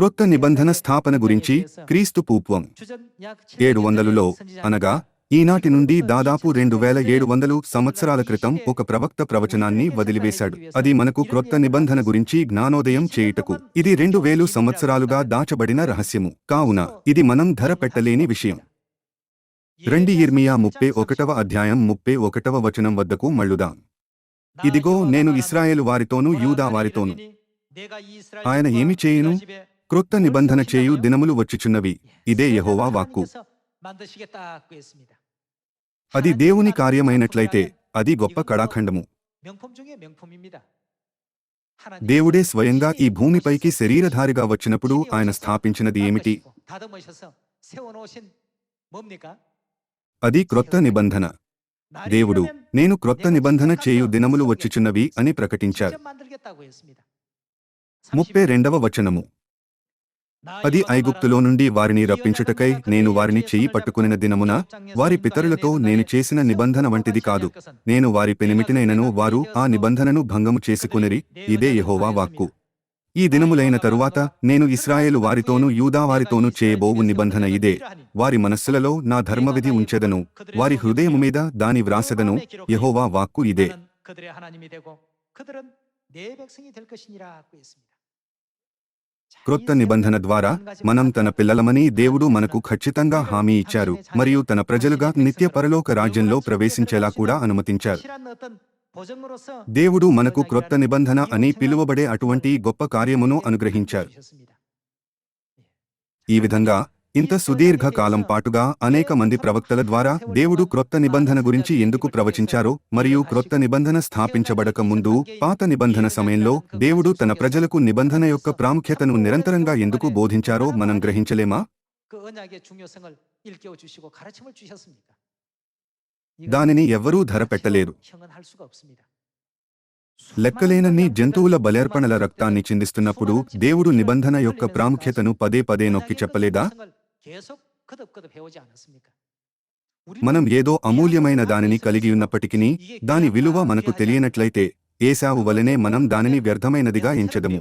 క్రొత్త నిబంధన స్థాపన గురించి క్రీస్తు పూర్వం ఏడు వందలులో అనగా ఈనాటి నుండి దాదాపు రెండు వేల ఏడు వందలు సంవత్సరాల క్రితం ఒక ప్రవక్త ప్రవచనాన్ని వదిలివేశాడు. అది మనకు క్రొత్త నిబంధన గురించి జ్ఞానోదయం చేయుటకు. ఇది రెండు వేలు సంవత్సరాలుగా దాచబడిన రహస్యము. కావున ఇది మనం ధర పెట్టలేని విషయం. రెండి ఇర్మియా ముప్పై ఒకటవ అధ్యాయం ముప్పై ఒకటవ వచనం వద్దకు మళ్ళుదాం. ఇదిగో నేను ఇస్రాయేలు వారితోనూ యూదా వారితోనూ. ఆయన ఏమి చేయును? క్రొత్త నిబంధన చేయు దినములు వచ్చుచున్నవి. ఇదే యహోవా వాక్కు. అది దేవుని కార్యమైనట్లయితే అది గొప్ప కళాఖండము. దేవుడే స్వయంగా ఈ భూమిపైకి శరీరధారిగా వచ్చినప్పుడు ఆయన స్థాపించినది ఏమిటి? అది క్రొత్త నిబంధన. దేవుడు నేను క్రొత్త నిబంధన చేయు దినములు వచ్చుచున్నవి అని ప్రకటించారు. ముప్పై రెండవ వచనము. అది ఐగుప్తులో నుండి వారిని రప్పించుటకై నేను వారిని చెయ్యి పట్టుకునిన దినమున వారి పితరులతో నేను చేసిన నిబంధన వంటిది కాదు. నేను వారి పెనిమిటినైనను వారు ఆ నిబంధనను భంగము చేసుకునిరి ఇదే యహోవా వాక్కు. ఈ దినములైన తరువాత నేను ఇస్రాయేలు వారితోనూ యూదా వారితోనూ చేయబోవు నిబంధన ఇదే. వారి మనస్సులలో నా ధర్మవిధి ఉంచెదను. వారి హృదయము మీద దాని వ్రాసెదను. యహోవా వాక్కు ఇదే. క్రొత్త నిబంధన ద్వారా మనం తన పిల్లలమని దేవుడు మనకు ఖచ్చితంగా హామీ ఇచ్చారు మరియు తన ప్రజలుగా నిత్య పరలోక రాజ్యంలో ప్రవేశించేలా కూడా అనుమతించారు దేవుడు మనకు క్రొత్త నిబంధన అని పిలువబడే అటువంటి గొప్ప కార్యమును అనుగ్రహించారు ఈ విధంగా ఇంత సుదీర్ఘ కాలం పాటుగా అనేక మంది ప్రవక్తల ద్వారా దేవుడు క్రొత్త నిబంధన గురించి ఎందుకు ప్రవచించారో మరియు క్రొత్త నిబంధన స్థాపించబడక ముందు పాత నిబంధన సమయంలో దేవుడు తన ప్రజలకు నిబంధన యొక్క ప్రాముఖ్యతను నిరంతరంగా ఎందుకు బోధించారో మనం గ్రహించలేమా? దానిని ఎవ్వరూ ధర పెట్టలేరు లెక్కలేనన్ని జంతువుల బలేర్పణల రక్తాన్ని చిందిస్తున్నప్పుడు దేవుడు నిబంధన యొక్క ప్రాముఖ్యతను పదే పదే నొక్కి చెప్పలేదా? మనం ఏదో అమూల్యమైన దానిని కలిగి ఉన్నప్పటికీ దాని విలువ మనకు తెలియనట్లయితే ఏశావు వలనే మనం దానిని వ్యర్థమైనదిగా ఎంచెదము.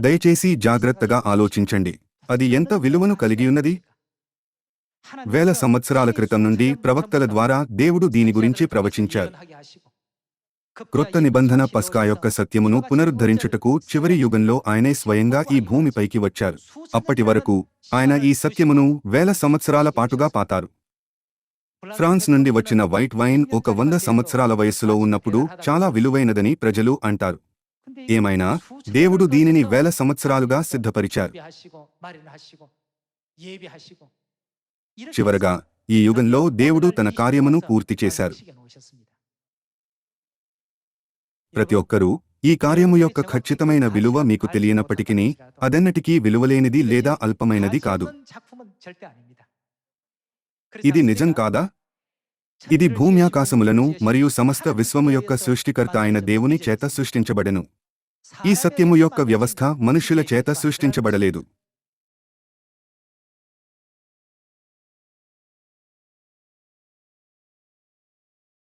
దయచేసి జాగ్రత్తగా ఆలోచించండి. అది ఎంత విలువను కలిగి ఉన్నది? వేల సంవత్సరాల క్రితం నుండి ప్రవక్తల ద్వారా దేవుడు దీని గురించి ప్రవచించారు. క్రొత్త నిబంధన పస్కా యొక్క సత్యమును పునరుద్ధరించుటకు చివరి యుగంలో ఆయనే స్వయంగా ఈ భూమిపైకి వచ్చారు. అప్పటి వరకు ఆయన ఈ సత్యమును వేల సంవత్సరాల పాటుగా పాతారు. ఫ్రాన్స్ నుండి వచ్చిన వైట్ వైన్ ఒక వంద సంవత్సరాల వయస్సులో ఉన్నప్పుడు చాలా విలువైనదని ప్రజలు అంటారు. ఏమైనా దేవుడు దీనిని వేల సంవత్సరాలుగా సిద్ధపరిచారు. చివరగా ఈ యుగంలో దేవుడు తన కార్యమును పూర్తి చేశారు. ప్రతి ఒక్కరూ ఈ కార్యము యొక్క ఖచ్చితమైన విలువ మీకు తెలియనప్పటికీ అదన్నటికీ విలువలేనిది లేదా అల్పమైనది కాదు. ఇది నిజం కాదా? ఇది భూమ్యాకాశములను మరియు సమస్త విశ్వము యొక్క సృష్టికర్త అయిన దేవుని చేత సృష్టించబడెను. ఈ సత్యము యొక్క వ్యవస్థ మనుష్యుల చేత సృష్టించబడలేదు.